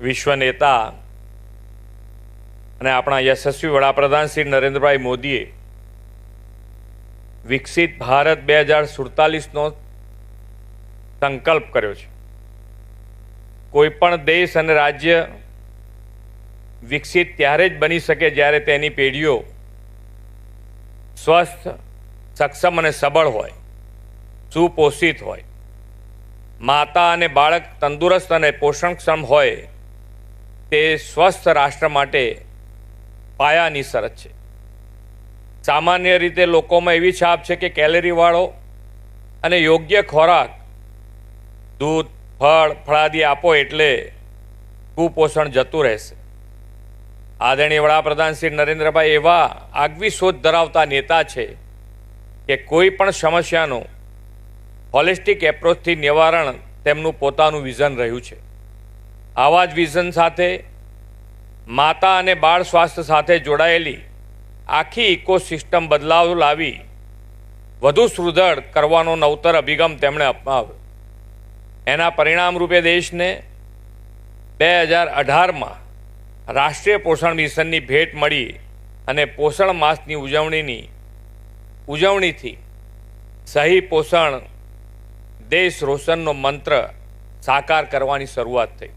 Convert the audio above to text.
વિશ્વ નેતા અને આપણા યશસ્વી વડાપ્રધાન શ્રી નરેન્દ્રભાઈ મોદીએ વિકસિત ભારત બે હજાર સુડતાલીસનો સંકલ્પ કર્યો છે. કોઈ પણ દેશ અને રાજ્ય વિકસિત ત્યારે જ બની શકે જ્યારે તેની પેઢીઓ સ્વસ્થ, સક્ષમ અને સબળ હોય, સુપોષિત હોય. માતા અને બાળક તંદુરસ્ત અને પોષણક્ષમ હોય તે સ્વસ્થ રાષ્ટ્ર માટે પાયાની શરત છે. સામાન્ય રીતે લોકોમાં એવી છાપ છે કે કેલેરીવાળો અને યોગ્ય ખોરાક, દૂધ, ફળ, ફળાદી આપો એટલે કુપોષણ જતું રહેશે. આદરણીય વડાપ્રધાન શ્રી નરેન્દ્રભાઈ એવા આગવી શોધ ધરાવતા નેતા છે કે કોઈ પણ સમસ્યાનું હોલિસ્ટિક એપ્રોચથી નિવારણ તેમનું પોતાનું વિઝન રહ્યું છે. આવા જ વિઝન સાથે, માતા અને બાળ સ્વાસ્થ્ય સાથે જોડાયેલી આખી ઇકોસિસ્ટમ બદલાવ લાવી વધુ સુદૃઢ કરવાનો નવતર અભિગમ તેમણે અપનાવ્યો. એના પરિણામ રૂપે દેશને બે હજાર અઢારમાં રાષ્ટ્રીય પોષણ મિશનની ભેટ મળી અને પોષણ માસની ઉજવણીની, ઉજવણીથી સહી પોષણ દેશ રોશનનો મંત્ર સાકાર કરવાની શરૂઆત થઈ.